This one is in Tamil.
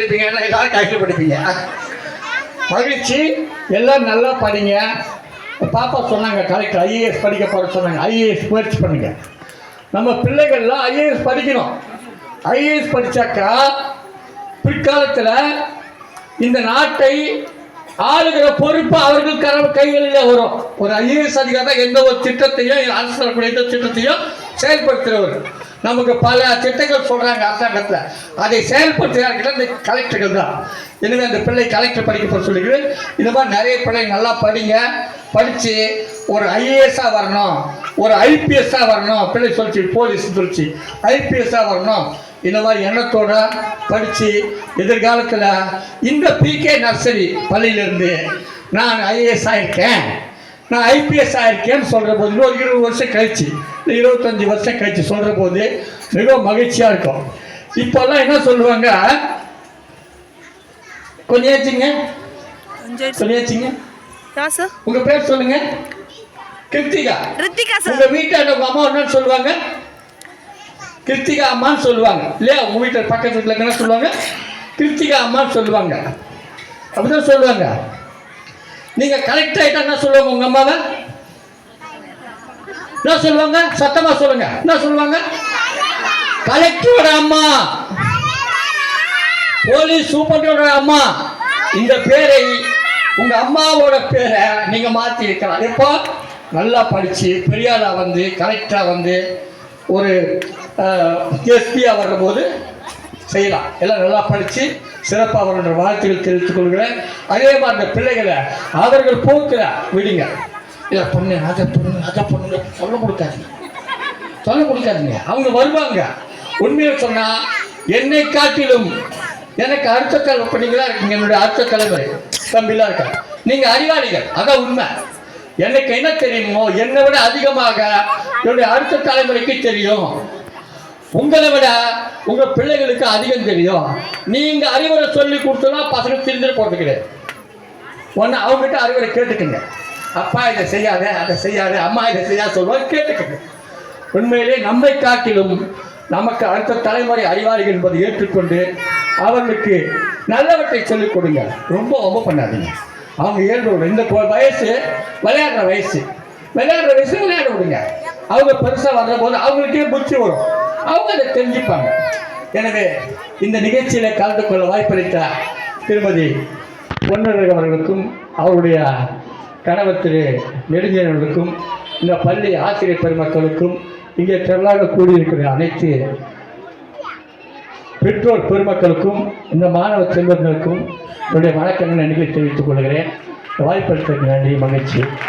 படிப்பீங்க? எல்லாரும் கலெக்டர் படிப்பீங்க? மகிழ்ச்சி. எல்லாம் நல்லா படிங்க. பாப்பா சொன்னாங்க கரெக்ட் ஐஏஎஸ் படிக்க போகிற சொன்னாங்க. ஐஏஎஸ் முயற்சி பண்ணுங்க. நம்ம பிள்ளைகள்லாம் ஐஏஎஸ் படிக்கணும். ஐஏஎஸ் படிச்சாக்கா பிற்காலத்தில் இந்த நாட்டை ஆளுகிற பொறுப்பு அவர்கள் கர கைகளில் வரும். ஒரு ஐஏஎஸ் அதிகாரி எந்த ஒரு திட்டத்தையும் அரசு எந்த திட்டத்தையும் செயல்படுத்துகிறவர் நமக்கு பல திட்டங்கள் சொல்றாங்க அரசாங்கத்தில். அதை செயல்படுத்துகிறார்கள் இந்த கலெக்டர்கள் தான். எனவே அந்த பிள்ளை கலெக்டர் படிக்க போக சொல்லிக்கிறேன். இந்த மாதிரி நிறைய பிள்ளை நல்லா படிங்க. படித்து ஒரு ஐஏஎஸ்ஸாக வரணும். ஒரு ஐபிஎஸ்ஸாக வரணும். பிள்ளை சொல்லிச்சு போலீஸ் சொல்லிச்சு. ஐபிஎஸ்ஸாக வரணும். இந்த மாதிரி எண்ணத்தோட படித்து எதிர்காலத்தில் இந்த பிகே நர்சரி பள்ளியிலேருந்து நான் ஐஏஎஸ் ஆயிருக்கேன். நான் ஐபிஎஸ் ஆயிருக்கேன்னு சொல்கிற போது இன்னொரு இருபது வருஷம் கழிச்சு இல்லை இருபத்தஞ்சி வருஷம் கழிச்சு சொல்கிற போது மிகவும் மகிழ்ச்சியாக இருக்கும். இப்போல்லாம் என்ன சொல்லுவாங்க? கொஞ்சம் ஏச்சிங்க. கொஞ்சம் ஏச்சிங்க. உங்கள் பேர் சொல்லுங்க. கிருத்திகா. ரித்திகா சார். உங்க வீட்டாண்ட உங்க அம்மா என்னன்னு சொல்லுவாங்க? கிருத்திகா அம்மான்னு சொல்லுவாங்க. இல்லையா? உங்க வீட்டில் பக்கத்து வீட்டில் என்ன சொல்லுவாங்க? கிருத்திகா அம்மான்னு சொல்லுவாங்க. அப்படிதான் சொல்லுவாங்க. நீங்க கரெக்ட் ஆயிட்டா என்ன சொல்லுவாங்க உங்க அம்மாவை? என்ன சொல்லுவாங்க? சத்தமா சொல்லுங்க. என்ன சொல்லுவாங்க? கலெக்டரோட அம்மா. போலீஸ் சூப்பரோட அம்மா. இந்த பேரை உங்க அம்மாவோட பேரை நீங்க மாத்தி இருக்கலாம். எப்போ நல்லா படிச்சு பெரியாரா வந்து கலெக்டரா வந்து ஒரு எஸ்பியா வரும்போது செய்யலாம். எல்லாம் நல்லா படித்து சிறப்பாக அவருடைய வாழ்த்துக்கள் தெரிவித்துக் கொள்கிறேன். அதே மாதிரி அந்த பிள்ளைகளை அவர்கள் போக்குற விடுங்க. இதை பொண்ணு அதை பொண்ணு அதை பொண்ணு. சொல்ல கொடுக்காதீங்க. சொல்ல கொடுக்காதீங்க. அவங்க வருவாங்க. உண்மையை சொன்னால் என்னை காட்டிலும் எனக்கு அடுத்த தலைமை இப்ப இருக்கீங்க. என்னுடைய அடுத்த தலைமுறை. தம்பிலாம் இருக்காங்க. நீங்கள் அறிவாளிகள். அதான் உண்மை. எனக்கு என்ன தெரியுமோ என்னை விட அதிகமாக என்னுடைய அடுத்த தலைமுறைக்கு தெரியும். உங்களை விட உங்க பிள்ளைகளுக்கு அதிகம் தெரியும். நீங்க அறிவுரை சொல்லி கொடுத்தோம்னா பசங்க திருந்திட்டு போறது கிடையாது. ஒன்று அவங்ககிட்ட அறிவுரை கேட்டுக்குங்க. அப்பா இதை செய்யாத அதை செய்யாத அம்மா இதை செய்யாத சொல்லுவாங்க கேட்டுக்குங்க. உண்மையிலே நம்மை காட்டிலும் நமக்கு அடுத்த தலைமுறை அறிவாளிகள் என்பதை ஏற்றுக்கொண்டு அவர்களுக்கு நல்லவற்றை சொல்லிக் கொடுங்க. ரொம்ப ரொம்ப பண்ணாதீங்க. அவங்க இயல்பு இந்த வயசு விளையாடுற வயசு. விளையாடுற வயசு விளையாட விடுங்க. அவங்க பெருசாக வர்ற போது அவங்களுக்கே புத்தி வரும். அவங்க அதை தெரிஞ்சுப்பாங்க. எனவே இந்த நிகழ்ச்சியில் கலந்து கொள்ள வாய்ப்பளித்த திருமதி பொன்னழகு அவர்களுக்கும் அவருடைய கணவர் திரு நெடுஞ்சவர்களுக்கும் இந்த பள்ளி ஆசிரியர் பெருமக்களுக்கும் இங்கே திரளாக கூடியிருக்கிற அனைத்து பெற்றோர் பெருமக்களுக்கும் இந்த மாணவ செல்வங்களுக்கும் என்னுடைய வணக்கங்களை நன்றி தெரிவித்துக் கொள்கிறேன். வாய்ப்பளித்ததுக்கு நன்றி மகிழ்ச்சி.